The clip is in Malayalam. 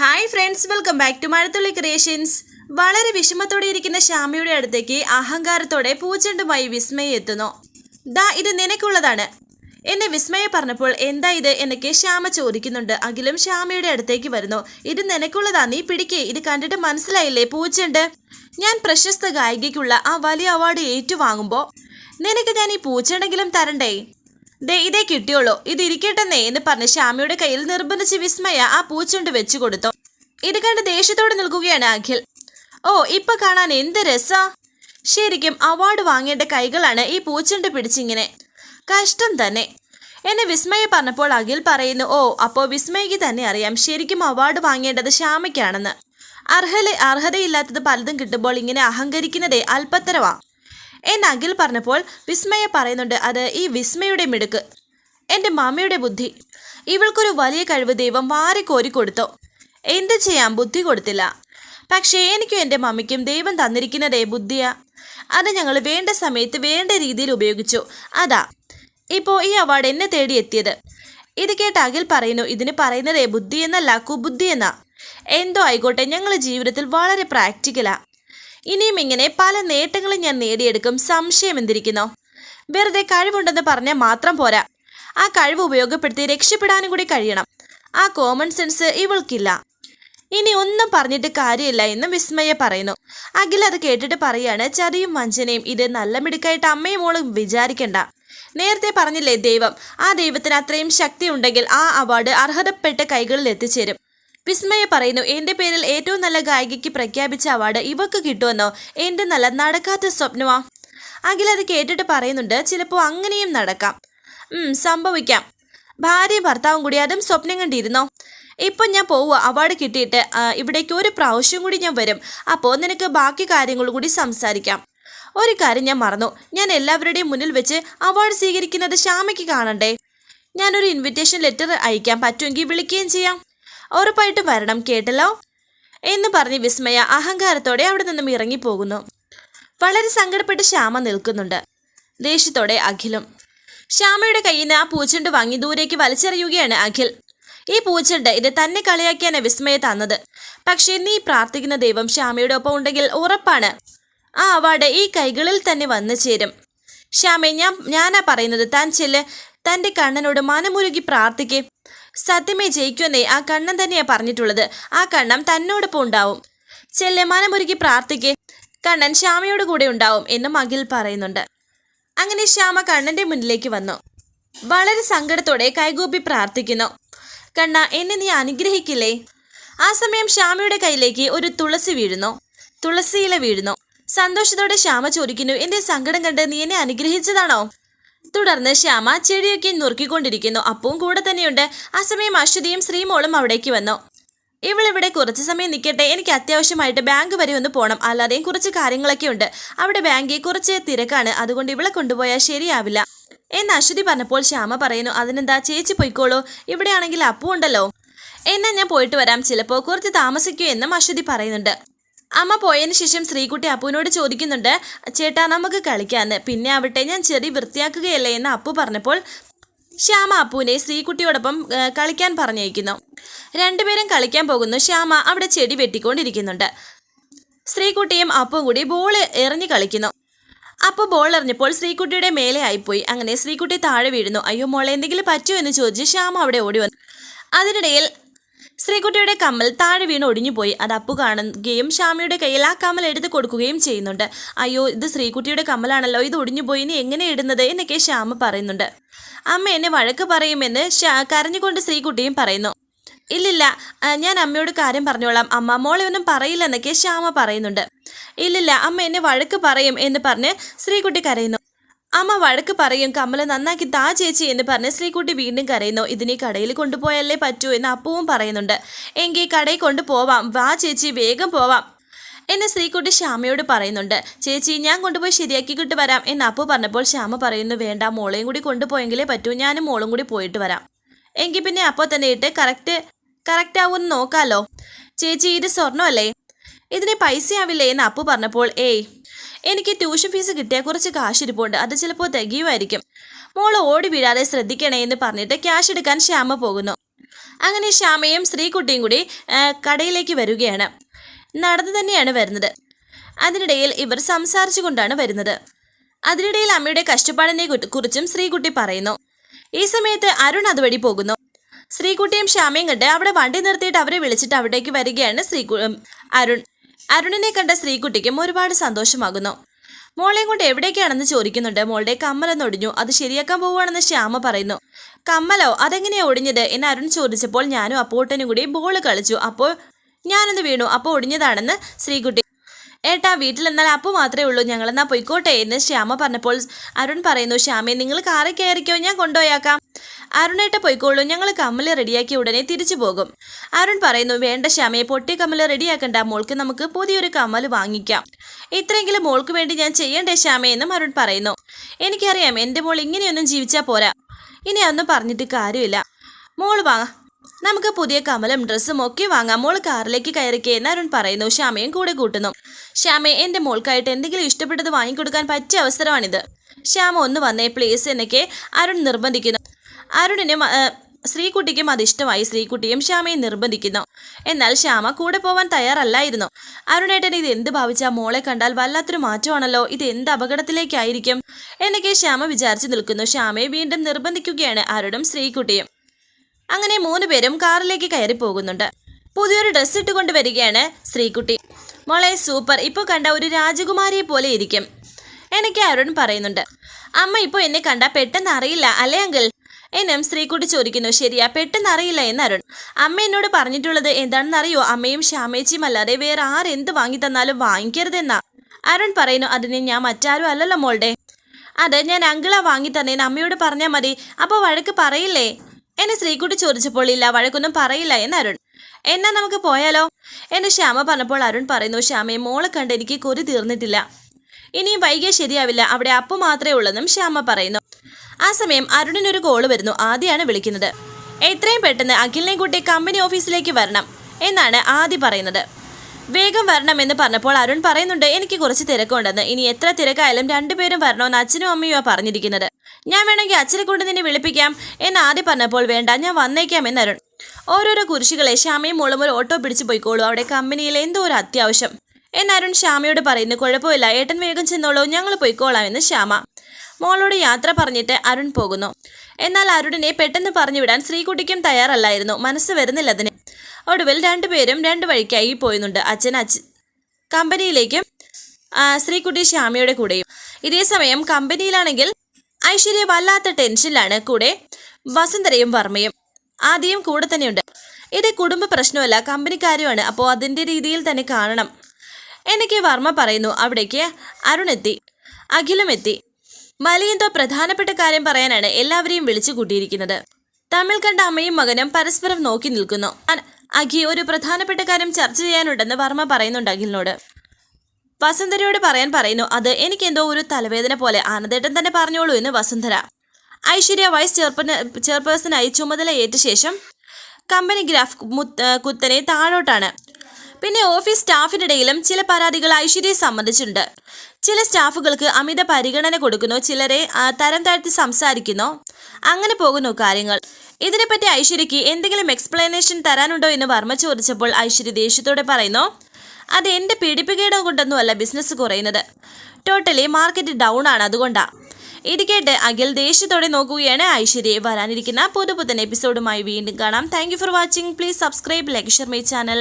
Hi friends welcome back to Mazhathulli creations വളരെ വിഷമത്തോടെ ഇരിക്കുന്ന ശ്യാമയുടെ അടുത്തേക്ക് അഹങ്കാരത്തോടെ പൂച്ചണ്ടുമായി വിസ്മയ എത്തുന്നു. ദാ ഇത് നിനക്കുള്ളതാണ്. എന്നെ വിസ്മയ പറഞ്ഞപ്പോൾ എന്താ ഇത് എന്നൊക്കെ ശ്യാമ ചോദിക്കുന്നുണ്ട്. അഖിലും ശ്യാമയുടെ അടുത്തേക്ക് വരുന്നു. ഇത് നിനക്കുള്ളതാ നീ പിടിക്കേ. ഇത് കണ്ടിട്ട് മനസ്സിലായില്ലേ പൂച്ചണ്ട്? ഞാൻ പ്രശസ്ത ഗായികയ്ക്കുള്ള ആ വലിയ അവാർഡ് ഏറ്റുവാങ്ങുമ്പോൾ നിനക്ക് ഞാൻ ഈ പൂച്ചണ്ടെങ്കിലും തരണ്ടേ? ദേ ഇതേ കിട്ടിയോളൂ. ഇത് ഇരിക്കട്ടെന്നേ എന്ന് പറഞ്ഞ് ശ്യാമയുടെ കയ്യിൽ നിർബന്ധിച്ച് വിസ്മയ ആ പൂച്ചുണ്ട് വെച്ചു കൊടുത്തു. ഇത് കണ്ട് ദേഷ്യത്തോടെ നിൽക്കുകയാണ് അഖിൽ. ഓ ഇപ്പൊ കാണാൻ എന്ത് രസ. ശരിക്കും അവാർഡ് വാങ്ങേണ്ട കൈകളാണ് ഈ പൂച്ചുണ്ട് പിടിച്ചിങ്ങനെ. കഷ്ടം തന്നെ. എന്നെ വിസ്മയ പറഞ്ഞപ്പോൾ അഖിൽ പറയുന്നു ഓ അപ്പോ വിസ്മയ്ക്ക് തന്നെ അറിയാം. ശരിക്കും അവാർഡ് വാങ്ങേണ്ടത് ശ്യാമയ്ക്കാണെന്ന്. അർഹല അർഹതയില്ലാത്തത് പലതും കിട്ടുമ്പോൾ ഇങ്ങനെ അഹങ്കരിക്കുന്നതേ അല്പത്തരവാ. എന്ന് അഖിൽ പറഞ്ഞപ്പോൾ വിസ്മയ പറയുന്നുണ്ട് അത് ഈ വിസ്മയുടെ മിടുക്ക്. എന്റെ മാമയുടെ ബുദ്ധി. ഇവൾക്കൊരു വലിയ കഴിവ് ദൈവം വാരിക്കോരി കൊടുത്തു. എന്ത് ചെയ്യാം? ബുദ്ധി കൊടുത്തില്ല. പക്ഷേ എനിക്കും എന്റെ മമ്മിക്കും ദൈവം തന്നിരിക്കുന്നതേ ബുദ്ധിയാ. അത് ഞങ്ങൾ വേണ്ട സമയത്ത് വേണ്ട രീതിയിൽ ഉപയോഗിച്ചു. അതാ. ഇപ്പോൾ ഈ അവാർഡ് എന്നെ തേടി എത്തിയത്. ഇത് കേട്ട് അഖിൽ പറയുന്നു ഇതിന് പറയുന്നതേ ബുദ്ധി എന്നല്ല കുബുദ്ധി എന്നാ. എന്തോ ആയിക്കോട്ടെ ഞങ്ങൾ ജീവിതത്തിൽ വളരെ പ്രാക്ടിക്കലാ ഇനിയും ഇങ്ങനെ പല നേട്ടങ്ങളും ഞാൻ നേടിയെടുക്കും. സംശയം എന്തിരിക്കുന്നു? വെറുതെ കഴിവുണ്ടെന്ന് പറഞ്ഞാൽ മാത്രം പോരാ. ആ കഴിവ് ഉപയോഗപ്പെടുത്തി രക്ഷപ്പെടാനും കൂടി കഴിയണം. ആ കോമൺ സെൻസ് ഇവൾക്കില്ല. ഇനി ഒന്നും പറഞ്ഞിട്ട് കാര്യമില്ല എന്ന് വിസ്മയ പറയുന്നു. അഖിൽ അത് കേട്ടിട്ട് പറയാണ് ചതിയും വഞ്ചനയും ഇത് നല്ല മിടുക്കായിട്ട് അമ്മയും മോളും വിചാരിക്കണ്ട. നേരത്തെ പറഞ്ഞില്ലേ ദൈവം ആ ദൈവത്തിന് അത്രയും ശക്തി ഉണ്ടെങ്കിൽ ആ അവാർഡ് അർഹതപ്പെട്ട കൈകളിൽ എത്തിച്ചേരും. വിസ്മയ പറയുന്നു. എന്റെ പേരിൽ ഏറ്റവും നല്ല ഗായികയ്ക്ക് പ്രഖ്യാപിച്ച അവാർഡ് ഇവക്ക് കിട്ടുമെന്നോ? എന്റെ നല്ല നടക്കാത്ത സ്വപ്നമാ. അഖിൽ അത് കേട്ടിട്ട് പറയുന്നുണ്ട്. ചിലപ്പോൾ അങ്ങനെയും നടക്കാം. ഉം, സംഭവിക്കാം. ഭാര്യയും ഭർത്താവും കൂടി അതും സ്വപ്നം കണ്ടിരുന്നോ? ഇപ്പം ഞാൻ പോവുക അവാർഡ് കിട്ടിയിട്ട് ഇവിടേക്ക് ഒരു പ്രാവശ്യം കൂടി ഞാൻ വരും. അപ്പോൾ നിനക്ക് ബാക്കി കാര്യങ്ങൾ കൂടി സംസാരിക്കാം. ഒരു കാര്യം ഞാൻ മറന്നു. ഞാൻ എല്ലാവരുടെയും മുന്നിൽ വെച്ച് അവാർഡ് സ്വീകരിക്കുന്നത് ശ്യാമയ്ക്ക് കാണണ്ടേ? ഞാനൊരു ഇൻവിറ്റേഷൻ ലെറ്റർ അയക്കാൻ പറ്റുമെങ്കിൽ വിളിക്കുകയും ചെയ്യാം. ഉറപ്പായിട്ടും വരണം കേട്ടല്ലോ? എന്ന് പറഞ്ഞ് വിസ്മയ അഹങ്കാരത്തോടെ അവിടെ നിന്നും ഇറങ്ങിപ്പോകുന്നു. വളരെ സങ്കടപ്പെട്ട് ശ്യാമ നിൽക്കുന്നുണ്ട്. ദേഷ്യത്തോടെ അഖിലും. ശ്യാമയുടെ കയ്യിൽ നിന്ന് ആ പൂച്ചെണ്ട് വാങ്ങി ദൂരേക്ക് വലിച്ചെറിയുകയാണ് അഖിൽ. ഈ പൂച്ചെണ്ട് ഇത് തന്നെ കളിയാക്കിയാണ് വിസ്മയ തന്നത്. പക്ഷേ നീ പ്രാർത്ഥിക്കുന്ന ദൈവം ശ്യാമയുടെ ഒപ്പം ഉണ്ടെങ്കിൽ ഉറപ്പാണ്. ആ അവാർഡ് ഈ കൈകളിൽ തന്നെ വന്നു ചേരും. ശ്യാമെ ഞാൻ ഞാനാ പറയുന്നത്. താൻ ചെല്ല് തന്റെ കണ്ണനോട് മനമുരുകി പ്രാർത്ഥിക്കേ. സത്യമേ ജയിക്കുമെന്നേ ആ കണ്ണൻ തന്നെയാ പറഞ്ഞിട്ടുള്ളത്. ആ കണ്ണം തന്നോടൊപ്പം ഉണ്ടാവും. ചെല്ലമാനം ഒരുക്കി പ്രാർത്ഥിക്കേ കണ്ണൻ ശ്യാമയോട് കൂടെ ഉണ്ടാവും എന്നും അഖിൽ പറയുന്നുണ്ട്. അങ്ങനെ ശ്യാമ കണ്ണന്റെ മുന്നിലേക്ക് വന്നു. വളരെ സങ്കടത്തോടെ കൈകൂപ്പി പ്രാർത്ഥിക്കുന്നു. കണ്ണ എന്നെ നീ അനുഗ്രഹിക്കില്ലേ? ആ സമയം ശ്യാമയുടെ കയ്യിലേക്ക് ഒരു തുളസി വീഴുന്നു. തുളസിയില വീഴുന്നു. സന്തോഷത്തോടെ ശ്യാമ ചോദിക്കുന്നു എന്റെ സങ്കടം കണ്ട് നീ എന്നെ അനുഗ്രഹിച്ചതാണോ? തുടർന്ന് ശ്യാമ ചെടിയൊക്കെ നുറുക്കിക്കൊണ്ടിരിക്കുന്നു. അപ്പവും കൂടെ തന്നെയുണ്ട്. ആ സമയം അശ്വതിയും ശ്രീമോളും അവിടേക്ക് വന്നു. ഇവളിവിടെ കുറച്ച് സമയം നിൽക്കട്ടെ എനിക്ക് അത്യാവശ്യമായിട്ട് ബാങ്ക് വരെ ഒന്ന് പോകണം അല്ലാതെയും കുറച്ച് കാര്യങ്ങളൊക്കെ ഉണ്ട്. അവിടെ ബാങ്കിൽ കുറച്ച് തിരക്കാണ്. അതുകൊണ്ട് ഇവളെ കൊണ്ടുപോയാൽ ശരിയാവില്ല. എന്ന് അശ്വതി പറഞ്ഞപ്പോൾ ശ്യാമ പറയുന്നു അതിനെന്താ ചേച്ചി പൊയ്ക്കോളൂ. ഇവിടെയാണെങ്കിൽ അപ്പു ഉണ്ടല്ലോ. എന്നാ ഞാൻ പോയിട്ട് വരാം. ചിലപ്പോൾ കുറച്ച് താമസിക്കൂ എന്നും അശ്വതി പറയുന്നുണ്ട്. അമ്മ പോയതിന് ശേഷം ശ്രീകുട്ടി അപ്പുവിനോട് ചോദിക്കുന്നുണ്ട് ചേട്ടാ നമുക്ക് കളിക്കാന്ന്. പിന്നെ ആവട്ടെ ഞാൻ ചെറിയ വൃത്തിയാക്കുകയല്ലേ എന്ന് അപ്പു പറഞ്ഞപ്പോൾ ശ്യാമ അപ്പുവിനെ ശ്രീകുട്ടിയോടൊപ്പം കളിക്കാൻ പറഞ്ഞയക്കുന്നു. രണ്ടുപേരും കളിക്കാൻ പോകുന്നു. ശ്യാമ അവിടെ ചെടി വെട്ടിക്കൊണ്ടിരിക്കുന്നുണ്ട്. ശ്രീകുട്ടിയും അപ്പും കൂടി ബോൾ എറിഞ്ഞ് കളിക്കുന്നു. അപ്പോൾ ബോൾ എറിഞ്ഞപ്പോൾ ശ്രീകുട്ടിയുടെ മേലെ ആയിപ്പോയി. അങ്ങനെ ശ്രീകുട്ടി താഴെ വീഴുന്നു. അയ്യോ മോളെ എന്തെങ്കിലും പറ്റുമോ? എന്ന് ചോദിച്ച് ശ്യാമ അവിടെ ഓടി വന്നു. അതിനിടയിൽ ശ്രീകുട്ടിയുടെ കമ്മൽ താഴെ വീണ് ഒടിഞ്ഞുപോയി. അത് അപ്പു കാണുകയും ശ്യാമയുടെ കയ്യിൽ ആ കമ്മൽ എടുത്ത് കൊടുക്കുകയും ചെയ്യുന്നുണ്ട്. അയ്യോ ഇത് ശ്രീകുട്ടിയുടെ കമ്മലാണല്ലോ. ഇത് ഒടിഞ്ഞുപോയി. ഇനി എങ്ങനെ ഇടുന്നത് എന്നൊക്കെ ശ്യാമ പറയുന്നുണ്ട്. അമ്മ എന്നെ വഴക്ക് പറയുമെന്ന് കരഞ്ഞുകൊണ്ട് ശ്രീകുട്ടിയും പറയുന്നു. ഇല്ലില്ല ഞാൻ അമ്മയോട് കാര്യം പറഞ്ഞോളാം. അമ്മ മോളെ ഒന്നും പറയില്ലെന്നൊക്കെ ശ്യാമ പറയുന്നുണ്ട്. ഇല്ലില്ല അമ്മ എന്നെ വഴക്ക് പറയും എന്ന് പറഞ്ഞ് ശ്രീകുട്ടി കരയുന്നു. അമ്മ വഴക്ക് പറയും കമ്മൽ നന്നാക്കി താ ചേച്ചി എന്ന് പറഞ്ഞ് ശ്രീകുട്ടി വീണ്ടും കരയുന്നു. ഇതിനെ കടയിൽ കൊണ്ടുപോയല്ലേ പറ്റൂ എന്ന് അപ്പവും പറയുന്നുണ്ട്. എങ്കിൽ കടയിൽ കൊണ്ടുപോവാം വാ ചേച്ചി വേഗം പോവാം എന്ന് ശ്രീകുട്ടി ശ്യാമയോട് പറയുന്നുണ്ട്. ചേച്ചി ഞാൻ കൊണ്ടുപോയി ശരിയാക്കിക്കിട്ട് വരാം എന്ന് അപ്പു പറഞ്ഞപ്പോൾ ശ്യാമ പറയുന്നു വേണ്ട മോളെയും കൂടി കൊണ്ടുപോയെങ്കിലേ പറ്റൂ. ഞാനും മോളും കൂടി പോയിട്ട് വരാം. എങ്കിൽ പിന്നെ അപ്പോൾ തന്നെ ഇട്ട് കറക്റ്റ് കറക്റ്റ് ആവുമെന്ന് നോക്കാലോ. ചേച്ചി ഇത് സ്വർണമല്ലേ? ഇതിന് പൈസയാവില്ലേ? എന്ന് അപ്പു പറഞ്ഞപ്പോൾ ഏയ് എനിക്ക് ട്യൂഷൻ ഫീസ് കിട്ടിയ കുറച്ച് കാശ് ഇരിപ്പുണ്ട് അത് ചിലപ്പോൾ തികയുമായിരിക്കും. മോൾ ഓടി വീഴാതെ ശ്രദ്ധിക്കണേ എന്ന് പറഞ്ഞിട്ട് ക്യാഷ് എടുക്കാൻ ശ്യാമ പോകുന്നു. അങ്ങനെ ശ്യാമയും ശ്രീകുട്ടിയും കൂടി കടയിലേക്ക് വരികയാണ്. നടന്നു തന്നെയാണ് വരുന്നത്. അതിനിടയിൽ ഇവർ സംസാരിച്ചു കൊണ്ടാണ് വരുന്നത്. അതിനിടയിൽ അമ്മയുടെ കഷ്ടപ്പാടിനെ കുറി- കുറിച്ചും ശ്രീകുട്ടി പറയുന്നു. ഈ സമയത്ത് അരുൺ അതുവഴി പോകുന്നു. ശ്രീകുട്ടിയും ശ്യാമയും കണ്ട് അവിടെ വണ്ടി നിർത്തിയിട്ട് അവരെ വിളിച്ചിട്ട് അവിടേക്ക് വരികയാണ് ശ്രീകു അരുൺ. അരുണിനെ കണ്ട ശ്രീകുട്ടിക്കും ഒരുപാട് സന്തോഷമാകുന്നു. മോളെയും കൊണ്ട് എവിടേക്കാണെന്ന് ചോദിക്കുന്നുണ്ട്. മോളുടെ കമ്മലൊന്ന് ഒടിഞ്ഞു. അത് ശരിയാക്കാൻ പോവുകയാണെന്ന് ശ്യാമ പറയുന്നു. കമ്മലോ? അതെങ്ങനെയാ ഒടിഞ്ഞത്? എന്ന് അരുൺ ചോദിച്ചപ്പോൾ ഞാനും അപ്പോട്ടനും കൂടി ബോൾ കളിച്ചു. അപ്പോൾ ഞാനൊന്ന് വീണു. അപ്പോൾ ഒടിഞ്ഞതാണെന്ന് ശ്രീകുട്ടി. ഏട്ടാ വീട്ടിലെന്നാൽ അപ്പോൾ മാത്രമേ ഉള്ളൂ. ഞങ്ങളെന്നാ പൊയ്ക്കോട്ടെ എന്ന് ശ്യാമ പറഞ്ഞപ്പോൾ അരുൺ പറയുന്നു ശ്യാമേ നിങ്ങൾ കാറിൽ കയറിക്കോ? ഞാൻ കൊണ്ടുപോയാക്കാം. അരുണേട്ട പൊയ്ക്കോളൂ. ഞങ്ങൾ കമ്മൽ റെഡിയാക്കി ഉടനെ തിരിച്ചു പോകും. അരുൺ പറയുന്നു വേണ്ട ശ്യാമയെ പൊട്ടിയ കമ്മൽ റെഡിയാക്കണ്ട. മോൾക്ക് നമുക്ക് പുതിയൊരു കമ്മൽ വാങ്ങിക്കാം. ഇത്രയെങ്കിലും മോൾക്ക് വേണ്ടി ഞാൻ ചെയ്യണ്ടേ ശ്യാമയെന്നും അരുൺ പറയുന്നു. എനിക്കറിയാം എന്റെ മോൾ ഇങ്ങനെയൊന്നും ജീവിച്ചാൽ പോരാ. ഇനി അതൊന്നും പറഞ്ഞിട്ട് കാര്യമില്ല. മോൾ വാങ്ങാം നമുക്ക് പുതിയ കമലും ഡ്രസ്സും ഒക്കെ വാങ്ങാം. മോൾ കാറിലേക്ക് കയറിക്കേ എന്ന് അരുൺ പറയുന്നു. ശ്യാമയും കൂടെ കൂട്ടുന്നു. ശ്യാമയെ എന്റെ മോൾക്കായിട്ട് എന്തെങ്കിലും ഇഷ്ടപ്പെട്ടത് വാങ്ങിക്കൊടുക്കാൻ പറ്റിയ അവസരമാണിത്. ശ്യാമ ഒന്ന് വന്നേ പ്ലീസ് എന്നൊക്കെ അരുൺ നിർബന്ധിക്കുന്നു. അരുണിനും ശ്രീകുട്ടിക്കും അത് ഇഷ്ടമായി. ശ്രീകുട്ടിയും ശ്യാമയെ നിർബന്ധിക്കുന്നു. എന്നാൽ ശ്യാമ കൂടെ പോവാൻ തയ്യാറല്ലായിരുന്നു. അരുണേട്ടൻ ഇത് എന്ത് ഭാവിച്ചാ മോളെ കണ്ടാൽ വല്ലാത്തൊരു മാറ്റമാണല്ലോ. ഇത് എന്ത് അപകടത്തിലേക്കായിരിക്കും? എന്നൊക്കെ ശ്യാമ വിചാരിച്ചു നിൽക്കുന്നു. ശ്യാമയെ വീണ്ടും നിർബന്ധിക്കുകയാണ് അരുണും ശ്രീകുട്ടിയും. അങ്ങനെ മൂന്ന് പേരും കാറിലേക്ക് കയറി പോകുന്നുണ്ട്. പുതിയൊരു ഡ്രസ്സ് ഇട്ടുകൊണ്ട് വരികയാണ് ശ്രീകുട്ടി. മോളെ സൂപ്പർ. ഇപ്പോൾ കണ്ട ഒരു രാജകുമാരിയെ പോലെ ഇരിക്കും. എനിക്ക് അരുൺ പറയുന്നുണ്ട്. അമ്മ ഇപ്പോൾ എന്നെ കണ്ട പെട്ടെന്ന് അറിയില്ല. അല്ലേ അങ്കിൾ? എന്നും സ്ത്രീക്കുട്ടി ചോദിക്കുന്നു ശരിയാ പെട്ടെന്ന് അറിയില്ല എന്ന് അരുൺ. അമ്മ എന്നോട് പറഞ്ഞിട്ടുള്ളത് എന്താണെന്ന് അറിയോ അമ്മയും ശ്യാമേച്ചിയും അല്ലാതെ വേറെ ആരെന്ത് വാങ്ങി തന്നാലും വാങ്ങിക്കരുതെന്നാ. അരുൺ പറയുന്നു അതിന് ഞാൻ മറ്റാരും അല്ലല്ലോ മോളുടെ അത് ഞാൻ അങ്കിള വാങ്ങി തന്നേന്ന് അമ്മയോട് പറഞ്ഞാൽ മതി. അപ്പോൾ വഴക്ക് പറയില്ലേ? എന്നെ സ്ത്രീക്കുട്ടി ചോദിച്ചപ്പോൾ ഇല്ല വഴക്കൊന്നും പറയില്ല എന്ന് അരുൺ. എന്നാ നമുക്ക് പോയാലോ? എന്നെ ശ്യാമ പറഞ്ഞപ്പോൾ അരുൺ പറയുന്നു ശ്യാമയെ മോളെ കണ്ട് എനിക്ക് കൊതി തീർന്നിട്ടില്ല. ഇനിയും വൈകിയ ശരിയാവില്ല. അവിടെ അപ്പു മാത്രമേ ഉള്ളെന്നും ശ്യാമ പറയുന്നു. ആ സമയം അരുണിനൊരു കോൾ വരുന്നു. ആദ്യമാണ് വിളിക്കുന്നത്. എത്രയും പെട്ടെന്ന് അഖിലിനെ കൂട്ടി കമ്പനി ഓഫീസിലേക്ക് വരണം എന്നാണ് ആദ്യ പറയുന്നത്. വേഗം വരണം എന്ന് പറഞ്ഞപ്പോൾ അരുൺ പറയുന്നുണ്ട് എനിക്ക് കുറച്ച് തിരക്കുണ്ടെന്ന്. ഇനി എത്ര തിരക്കായാലും രണ്ടുപേരും വരണമെന്ന് അച്ഛനും അമ്മയുമാണ് പറഞ്ഞിരിക്കുന്നത്. ഞാൻ വേണമെങ്കിൽ അച്ഛനെ കൊണ്ട് നിന്നെ വിളിപ്പിക്കാം എന്ന് ആദ്യം പറഞ്ഞപ്പോൾ വേണ്ട ഞാൻ വന്നേക്കാം എന്ന് അരുൺ. ഓരോരോ കുരിശികളെ ശ്യാമയും മോളും ഒരു ഓട്ടോ പിടിച്ചു പോയിക്കോളൂ. അവിടെ കമ്പനിയിൽ എന്തോ ഒരു അത്യാവശ്യം. എന്ന് അരുൺ ശ്യാമയോട് പറയുന്നു കുഴപ്പമില്ല ഏട്ടൻ വേഗം ചെന്നോളൂ. ഞങ്ങൾ പോയിക്കോളാം എന്ന് ശ്യാമ. മോളോട് യാത്ര പറഞ്ഞിട്ട് അരുൺ പോകുന്നു. എന്നാൽ അരുണിനെ പെട്ടെന്ന് പറഞ്ഞു വിടാൻ ശ്രീകുട്ടിക്കും തയ്യാറല്ലായിരുന്നു. മനസ്സ് വരുന്നില്ല അതിന്. ഒടുവിൽ രണ്ടുപേരും രണ്ട് വഴിക്കായി പോയുന്നുണ്ട്. അച്ഛൻ അച്ഛ കമ്പനിയിലേക്കും ശ്രീകുട്ടി ശ്യാമയുടെ കൂടെയും. ഇതേ സമയം കമ്പനിയിലാണെങ്കിൽ ഐശ്വര്യ വല്ലാത്ത ടെൻഷനിലാണ്. കൂടെ വസുന്ധരയും വർമ്മയും ആദ്യം കൂടെ തന്നെയുണ്ട്. ഇത് കുടുംബ പ്രശ്നമല്ല കമ്പനിക്കാരുമാണ്. അപ്പോൾ അതിന്റെ രീതിയിൽ തന്നെ കാണണം. എന്നൊക്കെ വർമ്മ പറയുന്നു. അവിടേക്ക് അരുൺ എത്തി. അഖിലും എത്തി. മലിയെന്തോ പ്രധാനപ്പെട്ട കാര്യം പറയാനാണ് എല്ലാവരെയും വിളിച്ചു കൂട്ടിയിരിക്കുന്നത്. തമ്മിൽ കണ്ട അമ്മയും മകനും പരസ്പരം നോക്കി നിൽക്കുന്നു. അഖി ഒരു പ്രധാനപ്പെട്ട കാര്യം ചർച്ച ചെയ്യാനുണ്ടെന്ന് വർമ്മ പറയുന്നുണ്ട് അഖിലിനോട്. വസുന്ധരയോട് പറയാൻ പറയുന്നു അത് എനിക്കെന്തോ ഒരു തലവേദന പോലെ ആനന്ദേട്ടൻ തന്നെ പറഞ്ഞോളൂ എന്ന് വസുന്ധര. ഐശ്വര്യ വൈസ് ചെയർപേഴ്സൺ ചെയർപേഴ്സണായി ചുമതല ഏറ്റ ശേഷം കമ്പനി ഗ്രാഫ് കുത്തനെ താഴോട്ടാണ്. പിന്നെ ഓഫീസ് സ്റ്റാഫിനിടയിലും ചില പരാതികൾ ഐശ്വര്യയെ സംബന്ധിച്ചിട്ടുണ്ട്. ചില സ്റ്റാഫുകൾക്ക് അമിത പരിഗണന കൊടുക്കുന്നു ചിലരെ തരം താഴ്ത്തി സംസാരിക്കുന്നു. അങ്ങനെ പോകുന്നു കാര്യങ്ങൾ. ഇതിനെപ്പറ്റി ഐശ്വര്യയ്ക്ക് എന്തെങ്കിലും എക്സ്പ്ലനേഷൻ തരാനുണ്ടോ എന്ന് വർമ്മ ചോദിച്ചപ്പോൾ ഐശ്വര്യ ദേഷ്യത്തോടെ പറയുന്നു അത് എന്റെ പിടിപ്പുകേടം കൊണ്ടൊന്നുമല്ല ബിസിനസ് കുറയുന്നത്. ടോട്ടലി മാർക്കറ്റ് ഡൗൺ ആണ് അതുകൊണ്ടാണ് ഇത് കേട്ട് അഖിൽ ദേഷ്യത്തോടെ നോക്കുകയാണ് ഐശ്വര്യയെ വരാനിരിക്കുന്ന പുതുപുത്തൻ എപ്പിസോഡുമായി വീണ്ടും കാണാം. Thank for watching please subscribe like share my channel